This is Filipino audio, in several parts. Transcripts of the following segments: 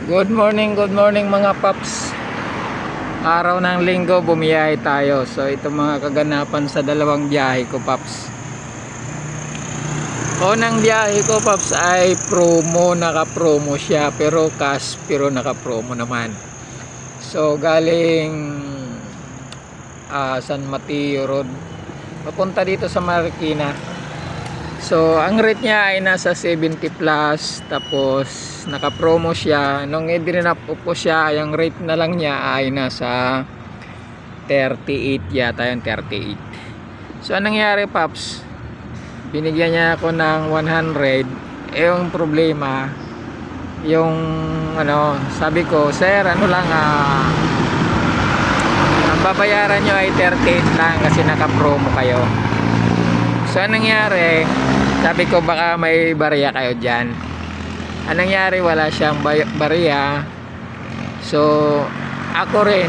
Good morning, good morning mga paps. Araw ng linggo, bumiyahe tayo. So ito mga kaganapan sa dalawang biyahe ko paps. Unang biyahe ko paps ay promo, naka-promo siya pero cash pero naka-promo naman. So galing ah, San Mateo Road papunta dito sa Marikina. So, ang rate niya ay nasa 70 plus tapos naka-promo siya. Nung i-drinap ko siya, yung rate na lang niya ay nasa 38 yata yung 38. So, anong nangyari Paps? Binigyan niya ako ng 100. Eh, yung problema, yung ano, sabi ko, Sir, ano lang ah, ang babayaran nyo ay 38 lang kasi naka-promo kayo. So, anong nangyari? Sabi ko baka may barya kayo dyan. Anong nangyari? Wala siyang barya. So, ako rin,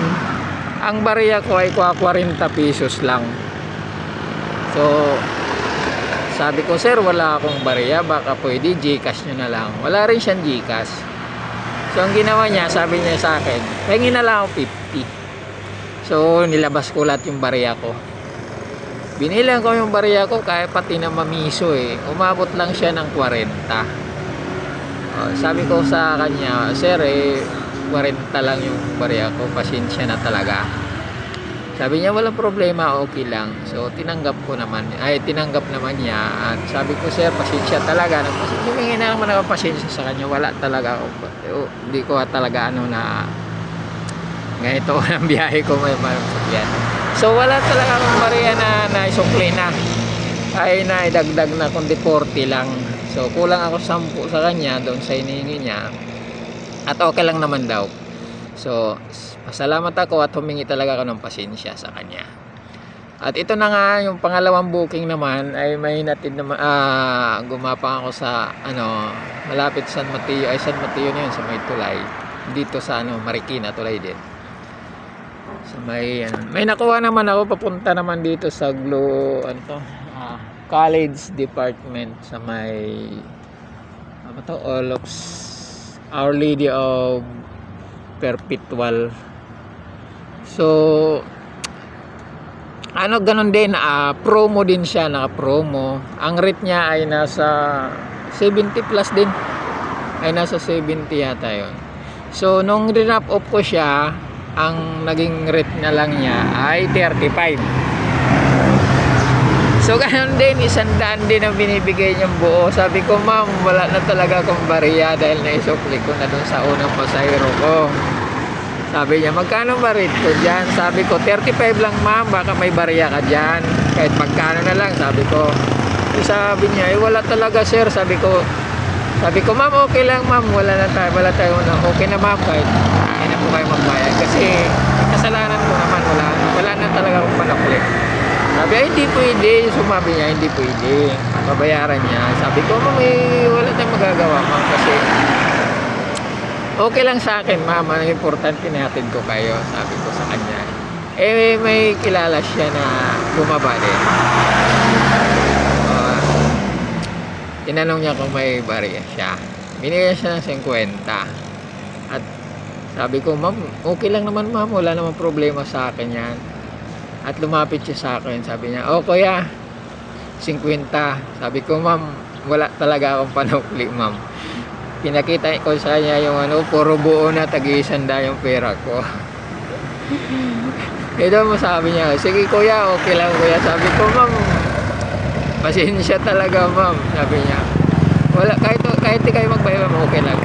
ang barya ko ay kuha 40 pesos lang. So, sabi ko, sir, wala akong barya. Baka pwede, Gcash nyo na lang. Wala rin siyang Gcash. So, ang ginawa niya, sabi niya sa akin, pahingin na lang ako 50. So, nilabas ko lahat yung barya ko. Binilang ko yung barya ko kaya pati na mamiso eh. Umabot lang siya ng 40. Oh, sabi ko sa kanya, Sir eh, 40 lang yung barya ko. Pasensya na talaga. Sabi niya, walang problema, okay lang. So, tinanggap ko naman. Ay, tinanggap naman niya. At sabi ko, Sir, pasensya talaga. Nagpas- Humingi na naman ako pasensya sa kanya. Wala talaga ako. eh, Hindi ko talaga ano na ganito ang biyahe ko may masakyan. So wala talaga akong Maria na naisukli na. Ay naidagdag na kundi 40 lang. So kulang ako 10 sa kanya doon sa inihingi niya. At okay lang naman daw. So pasalamat ako at humingi talaga ako ng pasensya sa kanya. At ito na nga yung pangalawang booking naman ay may natid naman ah, gumapang ako sa ano malapit San Mateo ay San Mateo na yun sa may tulay dito sa ano Marikina tulay din sa may ano, may nakuha naman ako papunta naman dito sa Glo ano to ah, college department sa may ano to all of Our Lady of Perpetual. So ano ganun din ah, promo din siya naka promo ang rate niya ay nasa 70 plus din. Ay nasa 70 yata yon so nung rinap up ko siya ang naging rate na lang niya ay 35 so ganun din isang daan din ang binibigay niyang buo sabi ko ma'am wala na talaga akong bariya dahil naisukli ko na dun sa unang pasahero ko sabi niya, magkano ba rate ko dyan? Sabi ko, 35 lang ma'am, baka may barya ka dyan. Kahit magkano na lang, sabi ko. Sabi niya, eh, wala talaga sir. Sabi ko, sabi ko, ma'am, okay lang ma'am. Wala na tayo, wala tayo na. Okay na ma'am, kahit hindi na po kayo magbayad. Kasi, kasalanan ko naman, wala, wala na talaga akong panakli. Sabi, ay, hindi pwede. Sumabi niya, hindi pwede. Babayaran niya. Sabi ko, ma'am, eh, wala tayong magagawa ma'am. Kasi, okay lang sa akin mama ang importante natin ko kayo sabi ko sa kanya eh may kilala siya na bumaba din Ah, tinanong niya kung may barya siya. Binigyan siya ng 50 at sabi ko ma'am okay lang naman ma'am. Wala namang problema sa akin yan. At lumapit siya sa akin. Sabi niya oh kuya 50 sabi ko ma'am wala talaga akong panukli ma'am. Pinakita ko sa kanya yung ano, puro buo na tag-iisanda yung pera ko. Ito mo sabi niya, sige kuya, okay lang kuya. Sabi ko, ma'am, pasensya talaga ma'am. Sabi niya, wala, kahit, kahit kayo magbayad ma'am, okay lang.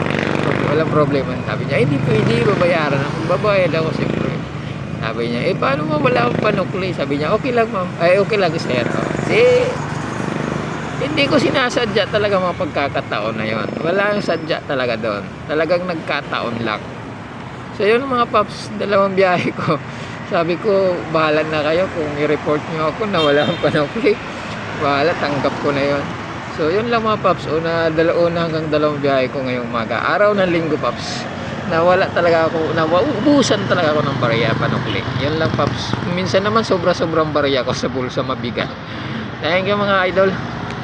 Walang problema. Sabi niya, hindi pwede, babayaran ako. Babayad ako siyempre. Sabi niya, eh paano mo wala akong panukli? Sabi niya, okay lang ma'am. Ay, okay lang sir. Oh. Di, hindi ko sinasadya talaga mga pagkakataon na yon. Wala yung sadya talaga doon. Talagang nagkataon lang. So yun mga paps, dalawang biyahe ko. Sabi ko, bahala na kayo kung i-report nyo ako na wala akong panukli. Bahala, tanggap ko na yon. So yun lang mga paps, una, dalauna hanggang dalawang biyahe ko ngayong umaga. Araw ng linggo paps. Nawala talaga ako, naubusan talaga ako ng barya panukli. Yun lang paps. Minsan naman sobra-sobrang barya ko sa bulsa mabigat. Thank you mga idol.